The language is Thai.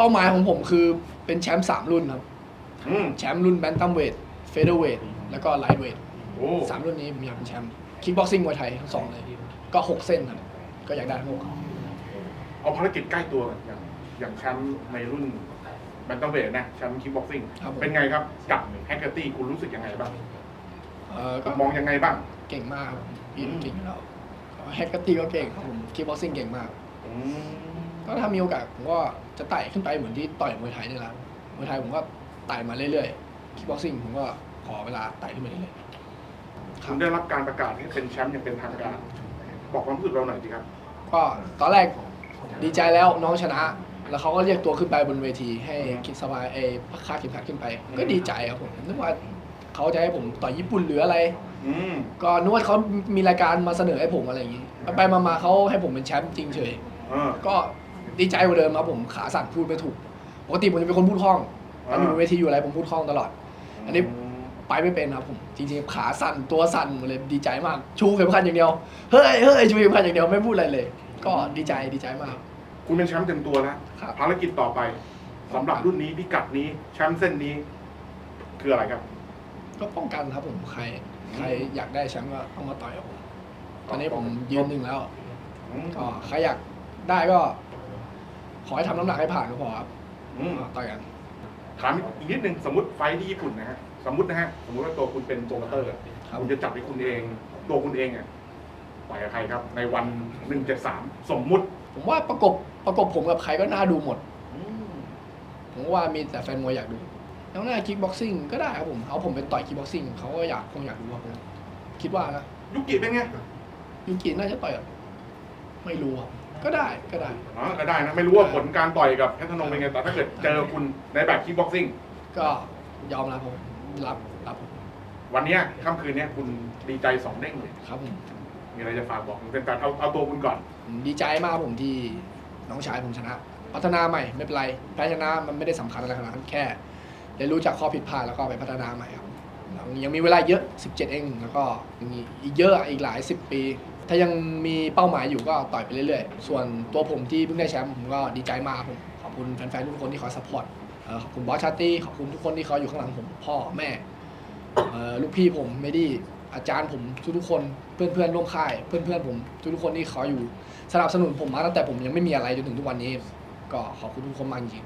เป้าหมายของผมคือเป็นแชมป์สามรุ่นครับ อืมแชมป์รุ่นแบนตัมเวท เฟเธอร์เวท แล้วก็ไลท์เวทโอ้สามรุ่นนี้ผมอยากเป็นแชมป์ คิกบ็อกซิ่งมวยไทยทั้งสองเลย ก็หกเส้นครับ ก็อยากได้ทั้งหกครับเอาภารกิจใกล้ตัวอย่างอย่างแชมป์ในรุ่นแบนตัมเวทนะแชมป์คิกบ็อกซิ่งครับผมเป็นไงครับกับแฮกเกอร์ตี้คุณรู้สึกยังไงบ้างเออก็มองยังไงบ้าง เก่งมากครับพี่อืมเก่งอยู่แล้วแฮกเกอร์ตี้ก็เก่งครับผมคิกบ็อกซิ่งเก่งมาก อืม ก็ถ้ามีโอกาสผมก็จะไต่ขึ้นไปเหมือนที่ต่อยมวยไทยนี่แหละมวยไทยผมก็ไต่มาเรื่อยๆคิกบ็อกซิ่งผมก็ขอเวลาไต่ขึ้นไปเรื่อยๆคคุรับณได้รับการประกาศให้เป็นแชมป์อย่างเป็นทางการ บอกความรู้สึกเราหน่อยสิครับ ก็ตอนแรกดีใจแล้วน้องชนะ แล้วเขาก็เรียกตัวขึ้นไปบนเวที ให้คิดสบายเอค่าดเข็มขัดขึ้นไป ก็ดีใจครับผมนึกว่าเขาจะให้ผมต่อยญี่ปุ่นหรืออะไร อืมก็นึกว่าเขามีรายการมาเสนอให้ผมอะไรอย่างนี้ ไปๆมาๆเขาให้ผมเป็นแชมป์จริงเฉย เออก็ ดีใจกว่าเดิมครับผมขาสั่นพูดไม่ถูกปกติผมจะเป็นคนพูดคล่องตอนอยู่บนเวทีอยู่อะไรผมพูดคล่องตลอด อันนี้ไปไม่เป็นครับผมจริงๆขาสั่นตัวสั่นหมดเลยดีใจมาก ชูเข็มขัดอย่างเดียวเฮ้ยเฮ้ยชูเข็มขัดอย่างเดียวไม่พูดอะไรเลย ก็ดีใจดีใจมาก คุณเป็นแชมป์เต็มตัวแล้วครับ ภารกิจต่อไปสำหรับรุ่นนี้พิกัดนี้แชมป์เส้นนี้ คืออะไรครับก็ป้องกันครับผมใครใครอยากได้แชมป์ก็ต้องมาต่อยกับผมตอนนี้ผมยืนหนึ่งแล้ว อืมก็ใครอยากได้ก็ข อให้ทำน้ำหนักให้ผ่านก็พอครับอืมก็ต่อยกัน ถามอีกนิดนึงสมมติไฟท์ที่ญี่ปุ่นนะฮะสมมตินะฮะสมมติว่าตัวคุณเป็นโปรโมเตอร์อะครับ คุณจะจับให้คุณเอง ตัวคุณเองอะต่อยกับใครครับ ในวันหนึ่งเจ็ดสามสมมุติผมว่าประกบประกบผมกับใครก็น่าดูหมด ผมว่ามีแต่แฟนมวยอยากดู แล้วหน้าคิกบ็อกซิ่งก็ได้ครับผม เอาผมไปต่อยคิกบ็อกซิ่งเขาก็อยากคงอยากดูครับผมคิดว่านะยุกิเป็นไง ยูกิน่าจะต่อยกับไม่รู้ครับ ก็ได้ก็ได้ อ๋อก็ได้นะไม่รู้ว่าผลการต่อยกับเพชรธนงเป็นไงแต่ถ้าเกิดเจอคุณในแบบคิกบ็อกซิ่งก็ยอมรับผมรับรับวันเนี้ยค่ำคืนเนี้ยคุณดีใจสองเด้งเลย ครับผมมีอะไรจะฝากบอกเป็นการเอาเอาตัวคุณก่อน ผมดีใจมากผมที่น้องชายผมชนะ พัฒนาใหม่ไม่เป็นไรแพ้ชนะมันไม่ได้สำคัญอะไรขนาดนั้นแค่เรียนรู้จากข้อผิดพลาดแล้วก็ไปพัฒนาใหม่ครับแล้ว ยังมีเวลาเยอะ 17 เองแล้วก็ยังมีอีกเยอะอีกหลาย 10 ปี ถ้ายังมีเป้าหมายอยู่ก็ต่อยไปเรื่อยๆ ส่วนตัวผมที่เพิ่งได้แชมป์ผมก็ดีใจมากผมขอบคุณแฟนๆทุกคนที่คอยซัพพอร์ตขอบคุณบอสชาตี้ขอบคุณทุกคนที่คอยอยู่ข้างหลังผมพ่อแม่ลูกพี่ผมเมดี้อาจารย์ผมทุกๆคนเพื่อนๆร่วมค่าย เพื่อนๆผมทุกๆคนที่คอยอยู่สนับสนุนผมมาตั้งแต่ผมยังไม่มีอะไรจนถึงทุกวันนี้ ก็ขอบคุณทุกคนมากจริง